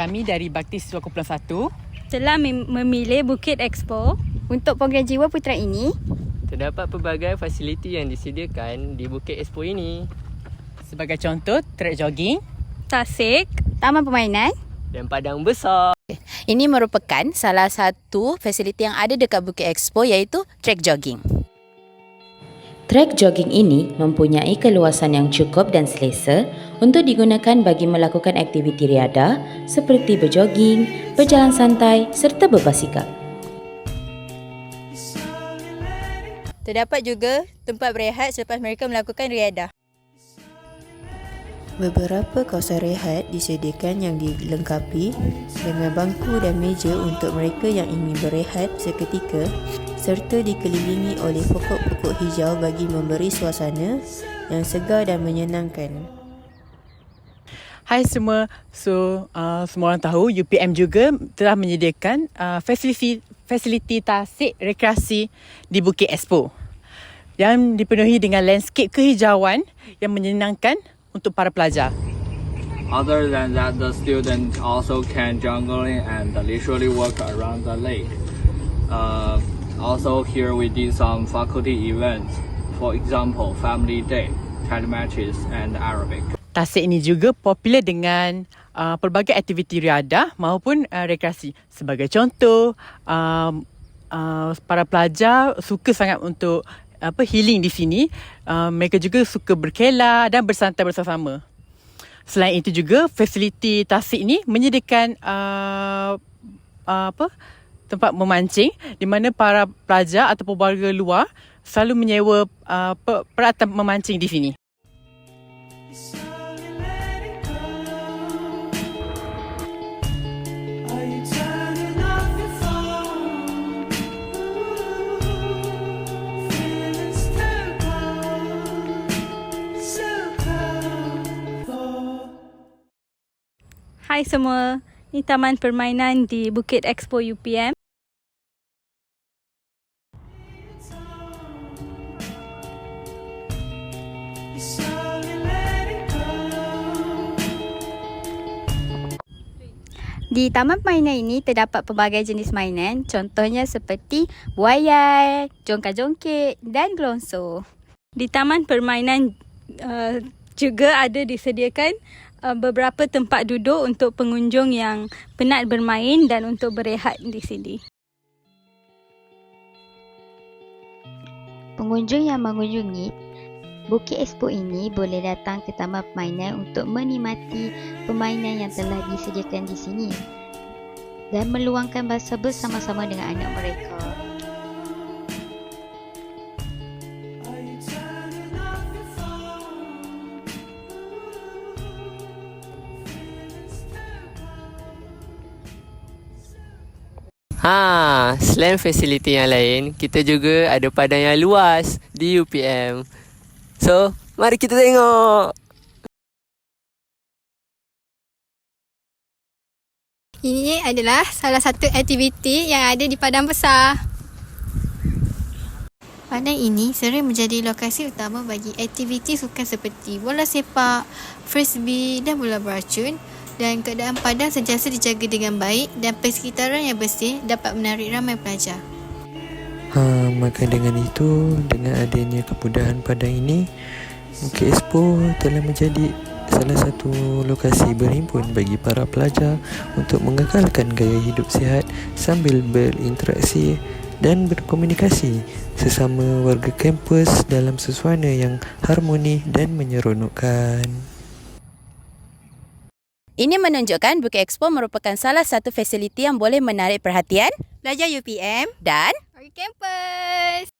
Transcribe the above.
Kami dari Bakti Siswa Kumpulan 1 telah mem- memilih Bukit Expo Untuk program jiwa putra ini, Terdapat pelbagai fasiliti yang disediakan di Bukit Expo ini sebagai contoh trek jogging, Tasik, taman permainan, dan padang besar. Ini merupakan salah satu fasiliti yang ada dekat Bukit Expo iaitu trek jogging. Trek jogging ini mempunyai keluasan yang cukup dan selesa untuk digunakan bagi melakukan aktiviti riadah seperti berjoging, berjalan santai serta berbasikal. Terdapat juga tempat berehat selepas mereka melakukan riadah. Beberapa kawasan rehat disediakan yang dilengkapi dengan bangku dan meja untuk mereka yang ingin berehat seketika serta dikelilingi oleh pokok-pokok hijau bagi memberi suasana yang segar dan menyenangkan. Hai semua, so uh, semua orang tahu UPM juga telah menyediakan uh, fasiliti fasiliti tasik rekreasi di Bukit Expo yang dipenuhi dengan landscape kehijauan yang menyenangkan untuk para pelajar. Other than that, the students also can jungling and leisurely walk around the lake. Uh, also, here we did some faculty events. For example, family day, cat matches, and Arabic. Tasik ini juga popular dengan uh, pelbagai aktiviti riadah maupun uh, rekreasi. Sebagai contoh, um, uh, para pelajar suka sangat untuk apa healing di sini. Uh, mereka juga suka berkelah dan bersantai bersama-sama. Selain itu juga fasiliti Tasik ini menyediakan uh, uh, apa tempat memancing di mana para pelajar ataupun warga luar selalu menyewa uh, pe- peralatan memancing di sini. Hai semua, ni taman permainan di Bukit Expo UPM. Di taman permainan ini terdapat pelbagai jenis mainan, contohnya seperti buaya, jongkak-jongkik dan gelonso. Di taman permainan uh, juga ada disediakan uh, beberapa tempat duduk untuk pengunjung yang penat bermain dan untuk berehat di sini. Pengunjung yang mengunjungi Bukit Expo ini boleh datang ke taman permainan untuk menikmati permainan yang telah disediakan di sini dan meluangkan masa bersama-sama dengan anak mereka. Ha, selain fasiliti yang lain, kita juga ada padang yang luas di UPM. So, mari kita tengok. Ini adalah salah satu aktiviti yang ada di Padang Besar. Padang ini sering menjadi lokasi utama bagi aktiviti sukan seperti bola sepak, frisbee dan bola beracun dan keadaan padang sentiasa dijaga dengan baik dan persekitaran yang bersih dapat menarik ramai pelajar. Ha, maka dengan itu, dengan adanya kemudahan padang ini, Bukit Expo telah menjadi salah satu lokasi berhimpun bagi para pelajar untuk mengekalkan gaya hidup sihat sambil berinteraksi dan berkomunikasi sesama warga kampus dalam suasana yang harmoni dan menyeronokkan. Ini menunjukkan Bukit Expo merupakan salah satu fasiliti yang boleh menarik perhatian Pelajar UPM dan bagi kampus.